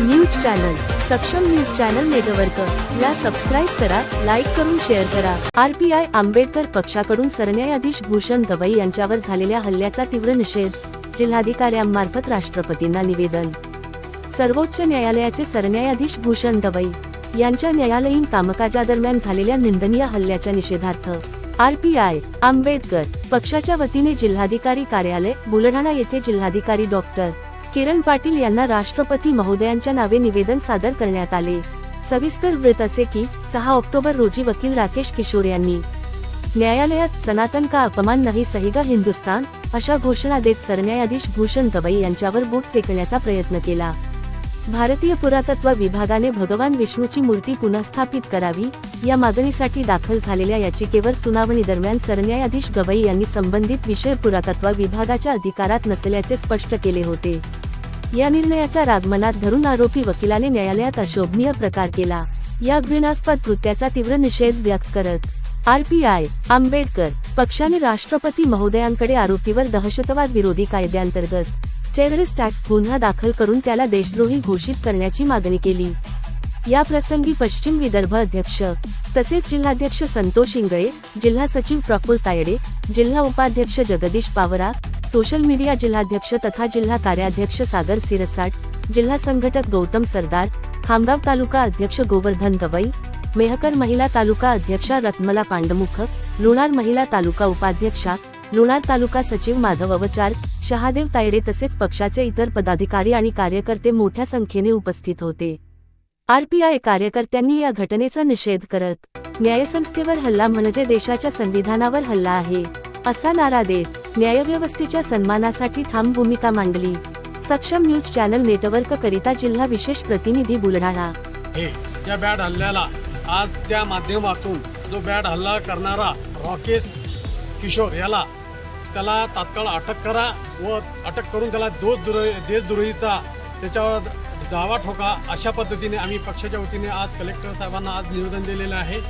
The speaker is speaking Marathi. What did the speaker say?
News channel Saksham news channel network. ला सबस्क्राईब करा लाईक करून शेअर करा. आरपीआय आंबेडकर पक्षाकडून सरन्यायाधीश भूषण गवई यांच्यावर झालेल्या हल्ल्याचा तीव्र निषेध. जिल्हाधिकाऱ्यांमार्फत राष्ट्रपतींना निवेदन. सर्वोच्च न्यायालयाचे सरन्यायाधीश भूषण गवई यांच्या न्यायालयीन कामकाजादरम्यान झालेल्या निंदनीय हल्ल्याच्या निषेधार्थ. आरपीआय आंबेडकर पक्षाच्या वतीने जिल्हाधिकारी कार्यालय बुलढाणा येथे जिल्हाधिकारी डॉक्टर. किरण पाटील यांना राष्ट्रपती महोदयांच्या नावे निवेदन सादर करण्यात आले. सविस्तर वृत्त असे की सहा ऑक्टोबर रोजी वकील राकेश किशोर यांनी न्यायालयात सनातन का अपमान नाही सहिगा हिंदुस्तान? अशा घोषणा देत सरन्यायाधीश भूषण गवई यांच्यावर बूट फेकण्याचा प्रयत्न केला. भारतीय पुरातत्व विभागाने भगवान विष्णूची मूर्ती पुनःस्थापित करावी या मागणीसाठी दाखल झालेल्या याचिकेवर सुनावणी दरम्यान सरन्यायाधीश गवई यांनी संबंधित विषय पुरातत्व विभागाच्या अधिकारात नसल्याचे स्पष्ट केले होते. या निर्णयाचा राग मनात धरून आरोपी वकिलाने न्यायालयात अशोभनीय प्रकार केला. या घृणास्पद कृत्याचा तीव्र निषेध व्यक्त करत आरपीआय आंबेडकर पक्षाने राष्ट्रपती महोदयांकडे आरोपीवर दहशतवाद विरोधी कायद्याअंतर्गत टेररिस्ट गुन्हा दाखल करून त्याला देशद्रोही घोषित करण्याची मागणी केली. या प्रसंगी पश्चिम विदर्भ अध्यक्ष तसेच जिल्हाध्यक्ष संतोष इंगळे जिल्हा सचिव प्रफुल्ल तायडे जिल्हा उपाध्यक्ष जगदीश पावरा सोशल मीडिया जिल्हाध्यक्ष तथा जिल्हा कार्याध्यक्ष सागर सिरसाट जिल्हा संघटक गौतम सरदार खामगाव तालुका अध्यक्ष गोवर्धन गवई मेहकर महिला तालुका अध्यक्षा रत्मला पांडमुख लोणार महिला तालुका उपाध्यक्षा लोणार तालुका सचिव माधव अवचार शहादेव तायडे तसेच पक्षाचे इतर पदाधिकारी आणि कार्यकर्ते मोठ्या संख्येने उपस्थित होते. आरपीआय कार्यकर्त्यांनी या घटनेचा निषेध करत न्यायसंस्थेवर हल्ला म्हणजे देशाच्या संविधानावर हल्ला आहे असा नारा देत न्यायव्यवस्थेच्या सन्मानासाठी ठाम भूमिका मांडली. सक्षम न्यूज चॅनल नेटवर्क करिता जिल्हा विशेष प्रतिनिधी बुलढाणा. हे या बॅड हल्ल्याला आज त्या माध्यमातून जो बॅड हल्ला करणारा राकेश किशोर याला त्याला तात्काळ अटक करा व अटक करून त्याला दोष देशद्रोहीचा त्याच्यावर दावा ठोका अशा पद्धतीने आम्ही पक्षाच्या वतीने आज कलेक्टर साहेबांना आज निवेदन दिलेलं आहे.